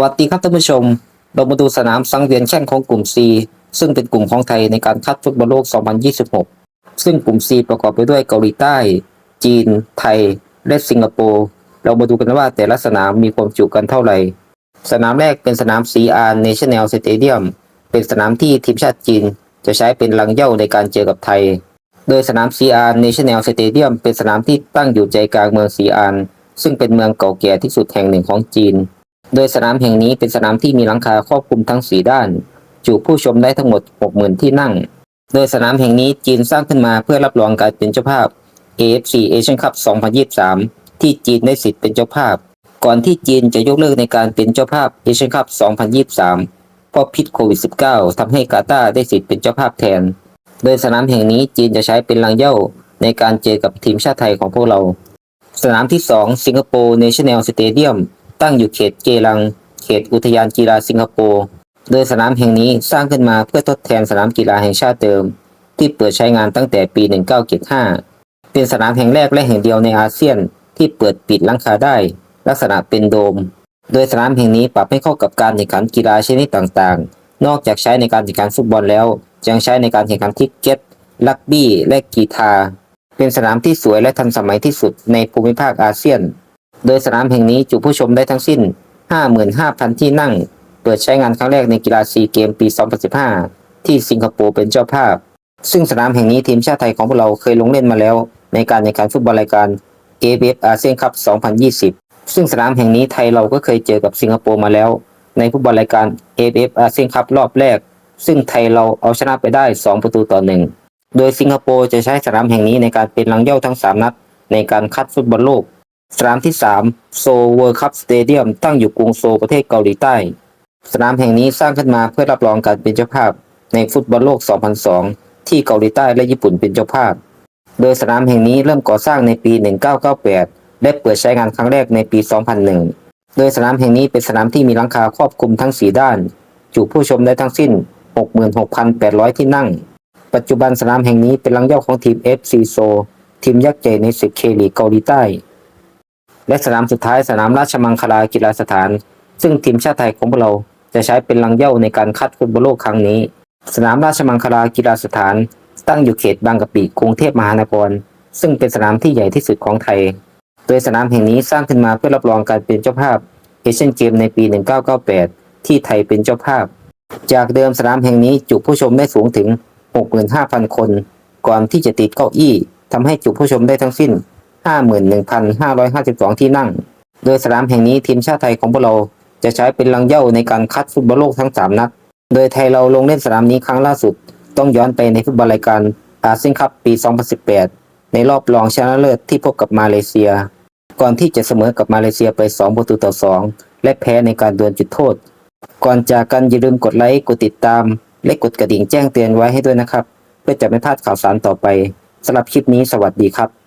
วัสดีครับท่านผู้ชม เรามาดูสนามสังเวียนแข่งของกลุ่ม C ซึ่งเป็นกลุ่มของไทยในการคัดฟุตบอลโลก 2026 ซึ่งกลุ่ม C ประกอบไปด้วยเกาหลีใต้ จีน ไทย และสิงคโปร์ เรามาดูกันว่าแต่ละสนามมีความจุกันเท่าไหร่ สนามแรกเป็นสนาม CR National Stadium เป็นสนามที่ทีมชาติจีน จะใช้เป็นลังเย้าในการเจอกับไทย โดยสนาม CR National Stadium เป็นสนามที่ตั้งอยู่ใจกลางเมืองซีอานซึ่งเป็นเมืองเก่าแก่ที่สุดแห่งหนึ่งของจีน โดยสนามแห่งนี้เป็นสนามที่มีหลังคาครอบคลุมทั้ง4ด้าน จุผู้ชมได้ทั้งหมด 60,000 ที่นั่ง โดยสนามแห่งนี้จีนสร้างขึ้นมาเพื่อรับรองการเป็นเจ้าภาพ AFC Asian Cup 2023 ที่จีนได้สิทธิ์เป็นเจ้าภาพ ก่อนที่จีนจะยกเลิกในการเป็นเจ้าภาพ Asian Cup 2023 เพราะพิษโควิด -19 ทำให้กาตาร์ได้สิทธิ์เป็นเจ้าภาพแทน โดยสนามแห่งนี้จีนจะใช้เป็นลังเย้าในการเจอกับทีมชาติไทยของพวกเรา สนามที่ 2 สิงคโปร์ National Stadium ตั้ ตั้งอยู่เขตเกลัง เขตอุทยานกีฬาสิงคโปร์ โดยสนามแห่งนี้สร้างขึ้นมาเพื่อทดแทนสนามกีฬาแห่งชาติเดิม ที่เปิดใช้งานตั้งแต่ปี 1975 เป็นสนามแห่งแรกและแห่งเดียวในอาเซียน ที่เปิดปิดลังคาได้ ลักษณะเป็นโดม โดยสนามแห่งนี้ปรับให้เข้ากับการแข่งขันกีฬาชนิดต่างๆ นอกจากใช้ในการแข่งขันฟุตบอลแล้วยังใช้ในการแข่งขันทิกเก็ตลักบี้และกีฬาเป็นสนามที่สวยและทันสมัยที่สุดในภูมิภาคอาเซียน โดยสนามแห่งนี้จุผู้ชมได้ทั้งสิ้น 55,000 ที่นั่ง เปิดใช้งานครั้งแรกในกีฬาซีเกมปี 2015 ที่สิงคโปร์เป็นเจ้าภาพ ซึ่งสนามแห่งนี้ทีมชาติไทยของพวกเราเคยลงเล่นมาแล้ว ในการแข่งขันฟุตบอลรายการ AFF อาเซียนคัพ 2020 ซึ่งสนามแห่งนี้ไทยเราก็เคยเจอกับสิงคโปร์มาแล้ว ในฟุตบอลรายการ AFF อาเซียนคัพรอบแรก ซึ่งไทยเราเอาชนะไปได้ 2 ประตูต่อหนึ่งโดยสิงคโปร์จะใช้สนามแห่งนี้ในการเป็นลังเย้าทั้ง 3 นัด ในการคัดฟุตบอลโลก สนามที่ 3 โซเวิร์คัพสเตเดียมตั้งอยู่กรุงโซลประเทศเกาหลีใต้ สนามแห่งนี้สร้างขึ้นมาเพื่อรับรองการเป็นเจ้าภาพในฟุตบอลโลก 2002 ที่เกาหลีใต้และญี่ปุ่นเป็นเจ้าภาพ โดยสนามแห่งนี้เริ่มก่อสร้างในปี 1998 และเปิดใช้งานครั้งแรกในปี 2001 โดยสนามแห่งนี้เป็นสนามที่มีหลังคาครอบคลุมทั้ง 4 ด้าน จุผู้ชมได้ทั้งสิ้น 66,800 ที่นั่ง ปัจจุบันสนามแห่งนี้เป็นลังเย้าของทีม FC โซทีมยักษ์ใหญ่ในศึกเคลีกเกาหลีใต้ และสนามสุดท้ายสนามราชมังคลากีฬาสถาน ซึ่งทีมชาติไทยของพวกเราจะใช้เป็นลังเย้าในการคัดฟุตบอลโลกครั้งนี้ สนามราชมังคลากีฬาสถาน ตั้งอยู่เขตบางกะปิกรุงเทพมหานคร ซึ่งเป็นสนามที่ใหญ่ที่สุดของไทย โดยสนามแห่งนี้สร้างขึ้นมาเพื่อรับรองการเป็นเจ้าภาพเอเชียนเกมในปี 1998 ที่ไทยเป็นเจ้าภาพ จากเดิมสนามแห่งนี้จุผู้ชมได้สูงถึง 65,000 คน ก่อนที่จะติดเก้าอี้ทำให้จุผู้ชมได้ทั้งสิ้น 51,552 ที่นั่ง โดยสนามแห่งนี้ทีมชาติไทยของพวกเราจะใช้เป็นลังเย้าในการคัดฟุตบอลโลกทั้ง 3 นัด โดยไทยเราลงเล่นสนามนี้ครั้งล่าสุด ต้องย้อนไปในฟุตบอลรายการอาเซียนคัพปี 2018 ในรอบรองชนะเลิศที่พบกับมาเลเซีย ก่อนที่จะเสมอกับมาเลเซียไป 2 ประตูต่อ 2 และแพ้ในการดวลจุดโทษ ก่อนจากกันอย่าลืมกดไลค์ กดติดตาม และกดกระดิ่งแจ้งเตือนไว้ให้ด้วยนะครับ เพื่อจะไม่พลาดข่าวสารต่อไปสำหรับคลิปนี้สวัสดีครับ